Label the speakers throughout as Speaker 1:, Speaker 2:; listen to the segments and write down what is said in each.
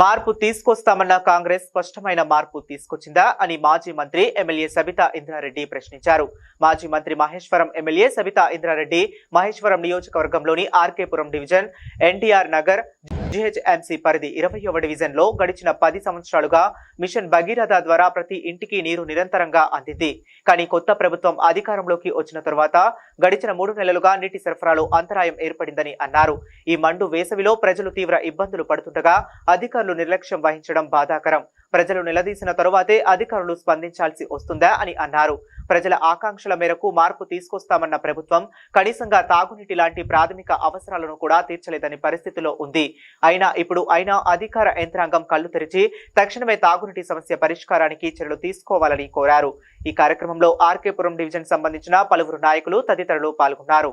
Speaker 1: మార్పు తీసుకొస్తామన్న కాంగ్రెస్ స్పష్టమైన మార్పు తీసుకొచ్చిందా అని మాజీ మంత్రి ఎమ్మెల్యే సబితా ఇంద్రారెడ్డి ప్రశ్నించారు. మాజీ మంత్రి మహేశ్వరం ఎమ్మెల్యే సబితా ఇంద్రారెడ్డి మహేశ్వరం నియోజకవర్గంలోని ఆర్కేపురం డివిజన్ ఎన్టీఆర్ నగర్ జిహెచ్ఎంసీ పరిధి ఇరవయవ డివిజన్లో గడిచిన పది సంవత్సరాలుగా మిషన్ భగీరథ ద్వారా ప్రతి ఇంటికి నీరు నిరంతరంగా అందింది. కానీ కొత్త ప్రభుత్వం అధికారంలోకి వచ్చిన తరువాత గడిచిన మూడు నెలలుగా నీటి సరఫరాలో అంతరాయం ఏర్పడిందని అన్నారు. ఈ మండు వేసవిలో ప్రజలు తీవ్ర ఇబ్బందులు పడుతుండగా అధికారులు నిర్లక్ష్యం వహించడం బాధాకరం. ప్రజలు నిలదీసిన తరువాతే అధికారులు స్పందించాల్సి వస్తుందా అని అన్నారు. ప్రజల ఆకాంక్షల మేరకు మార్పు తీసుకొస్తామన్న ప్రభుత్వం కనీసంగా తాగునీటి లాంటి ప్రాథమిక అవసరాలను కూడా తీర్చలేదని పరిస్థితిలో ఉంది. అయినా ఇప్పుడు అయినా అధికార యంత్రాంగం కళ్ళు తెరిచి తక్షణమే తాగునీటి సమస్య పరిష్కారానికి చర్యలు తీసుకోవాలని కోరారు. ఈ కార్యక్రమంలో ఆర్కేపురం డివిజన్ సంబంధించిన పలువురు నాయకులు తదితరులు పాల్గొన్నారు.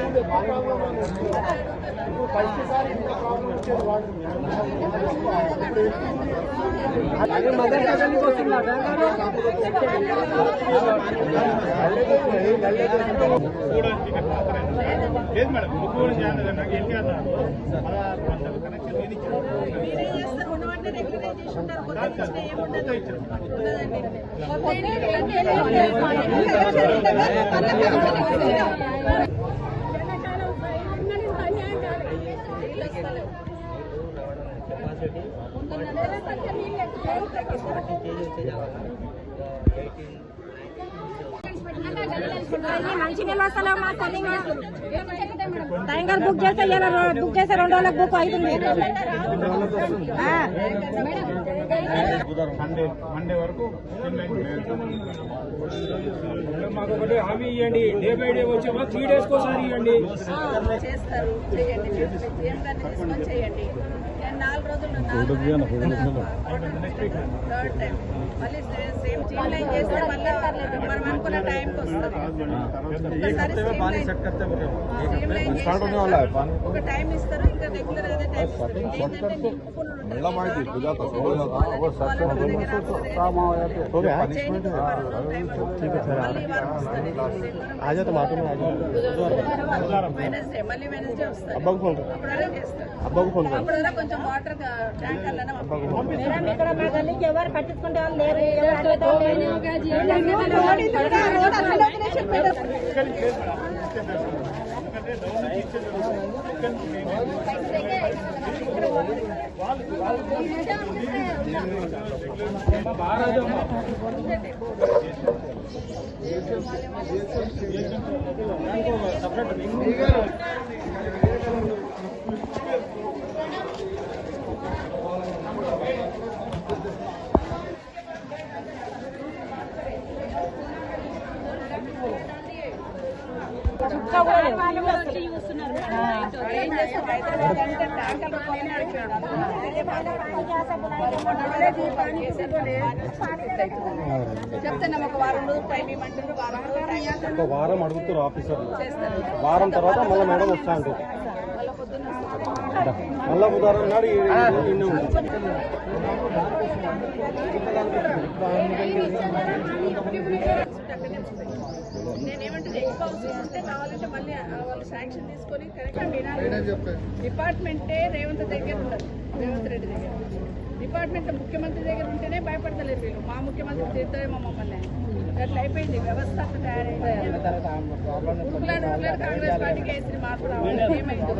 Speaker 2: లేదు మేడం ముగ్గురు నుంచి నాకు ఎన్ని అన్నారు కనెక్షన్ నేను ఇచ్చాను
Speaker 3: మీరే చేస్తారు ఉన్నవాటిని రెగ్యులరైజ్ చేసి ఉంటారు కొత్త ఇచ్చినా ఏముండదు ఉండదండి కొత్త
Speaker 4: మంచి నెల అసలు మా తల్లి టైంగర్ బుక్ చేస్తే బుక్ చేస్తే రెండు రోజులకు బుక్ అవుతుంది. ఆ.
Speaker 2: మండే మండే వరకు
Speaker 5: మాకు ఒకటి హామీ ఇవ్వండి డే బై డే వచ్చే త్రీ డేస్ కోసారి ఇవ్వండి
Speaker 3: చేస్తారు. చేయండి. చేయండి. నాలుగు రోజులు నాలుగు థర్డ్ టైం మళ్ళీ సేమ్ స్ట్రీమ్ లైన్ చేస్తే మళ్ళీ మనం అనుకున్న టైంకి వస్తుంది ఒకసారి స్ట్రీమ్ లైన్ స్ట్రీమ్ లైన్ చేసినాక ఒక టైం ఇస్తారు ఇంకా రెగ్యులర్ అదే టైం ఇస్తారు ఏంటంటే నీకు full ఉంటుంది. చేయండి, ఒక వారం రోజులు టైం ఇస్తారు. మళ్ళీ ఈ వారం వస్తుంది. వెనస్డే మళ్ళీ వెనస్డే వస్తుంది అప్పుడైనా చేస్తారు అప్పుడైనా కొంచెం వాటర్ ట్యాంకర్లను పంపించారు
Speaker 4: మేడం ఇక్కడ మా గల్లీకి ఎవరు పట్టించుకుంటే వాళ్ళు లేరు
Speaker 3: बाहर आ जाओ ఒక వారం రోజులు టైం ఇవ్వమంటారు వారం.
Speaker 5: ఒక అడుగుతారు ఆఫీసర్లు. వారం తర్వాత మళ్ళీ మేడం వస్తా అంటారు
Speaker 3: మళ్ళీ పొద్దున్న వస్తారు.
Speaker 5: మళ్ళా బుధవారం నాడు నిన్న
Speaker 3: నేనేమంటే ఎక్కువ అవసరం ఉంటే కావాలంటే మళ్ళీ వాళ్ళు శాంక్షన్ తీసుకొని కరెక్ట్ డిపార్ట్మెంటే రేవంత్ దగ్గర ఉండదు రేవంత్ రెడ్డి దగ్గర. డిపార్ట్మెంట్ ముఖ్యమంత్రి దగ్గర ఉంటేనే భయపడతలేరు వీళ్ళు. మా ముఖ్యమంత్రి తిడతారేమో మమ్మల్ని. అట్లా అయిపోయింది. వ్యవస్థ కాంగ్రెస్ పార్టీకి వేసి మార్పు రావాలి ఏమైంది?